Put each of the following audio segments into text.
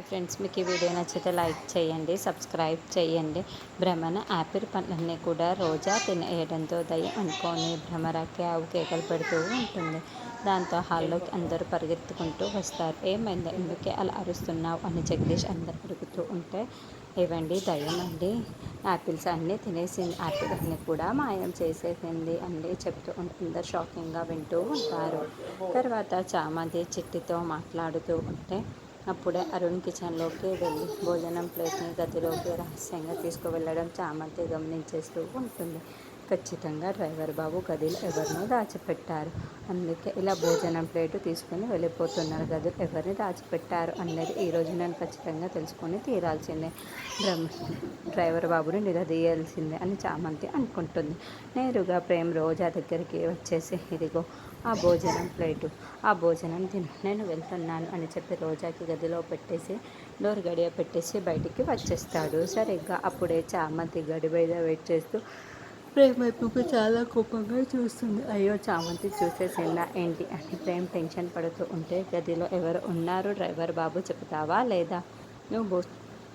Friends మీకు ఈ video నచ్చితే లైక్ చేయండి సబ్స్క్రైబ్ చేయండి. భ్రమణ యాపిల్ పండ్లన్నీ కూడా రోజా తినేయడంతో దయ్యం అనుకొని భ్రమరాకి ఆవు కేకలు పెడుతూ ఉంటుంది. దాంతో హాల్లోకి అందరూ పరిగెత్తుకుంటూ వస్తారు. ఏమైంది? ఎందుకే అలా అరుస్తున్నావు? అని జగదీష్ అందరు అడుగుతూ ఉంటే ఇవ్వండి దయ్యం అండి? యాపిల్స్ అన్నీ తినేసింది. యాపిల్ అన్నీ కూడా మాయం చేసేసింది అండి చెప్తూ అందరు షాకింగ్గా వింటూ ఉంటారు. తర్వాత చామంతి చిట్టితో మాట్లాడుతూ ఉంటే అప్పుడే అరుణ్ కిచెన్లోకి వెళ్ళి భోజనం ప్లేట్ని గదిలోకి రహస్యంగా తీసుకువెళ్ళడం చామంతి గమనించేస్తూ ఉంటుంది. ఖచ్చితంగా డ్రైవర్ బాబు గదిలో ఎవరినో దాచిపెట్టారు. అందుకే ఇలా భోజనం ప్లేటు తీసుకుని వెళ్ళిపోతున్నారు. గది ఎవరిని దాచిపెట్టారు అనేది ఈరోజు నేను ఖచ్చితంగా తెలుసుకొని తీరాల్సిందే. డ్రైవర్ బాబుని నిలదీయాల్సిందే అని చామంతి అనుకుంటుంది. నేరుగా ప్రేమ్ రోజా దగ్గరికి వచ్చేసి ఇదిగో ఆ భోజనం ప్లేటు ఆ భోజనం తిను. నేను వెళ్తున్నాను అని చెప్పి రోజాకి గదిలో పెట్టేసి డోర్ గడియ పెట్టేసి బయటికి వచ్చేస్తాడు. సరిగ్గా అప్పుడే చామంతి గడి మీద వెయిట్ చేస్తూ ప్రేమ్ వైపుకు చాలా కోపంగా చూస్తుంది. అయ్యో చామంతి చూసేసిందా ఏంటి? అని ప్రేమ్ టెన్షన్ పడుతూ ఉంటే గదిలో ఎవరు ఉన్నారు? డ్రైవర్ బాబు చెప్తావా లేదా? నువ్వు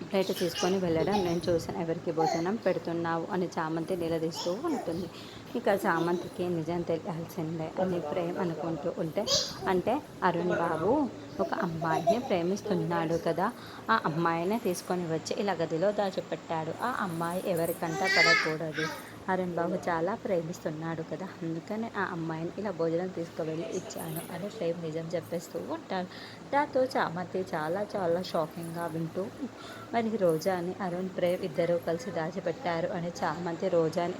ప్లేట్ తీసుకొని వెళ్ళడం నేను చూసాను ఎవరికి భోజనం పెడుతున్నావు? అని చామంతి నిలదీస్తూ ఉంటుంది. ఇక చామంతికి నిజం తెలియాల్సిందే అని ప్రేమ్ అనుకుంటూ ఉంటే అంటే అరుణ్ బాబు ఒక అమ్మాయిని ప్రేమిస్తున్నాడు కదా. ఆ అమ్మాయిని తీసుకొని వచ్చి ఇలా గదిలో దాచిపెట్టాడు. ఆ అమ్మాయి ఎవరికంట పడకూడదు. అరుణ్ బాబు చాలా ప్రేమిస్తున్నాడు కదా. అందుకని ఆ అమ్మాయిని ఇలా భోజనం తీసుకువెళ్ళి ఇచ్చాను అని ప్రేమ్ నిజం చెప్పేస్తూ ఉంటాడు. దాంతో చామంతి చాలా చాలా షాకింగ్గా వింటూ మరి రోజాని అరుణ్ ప్రేమ్ ఇద్దరూ కలిసి దాచిపెట్టారు అని చామంతి రోజాని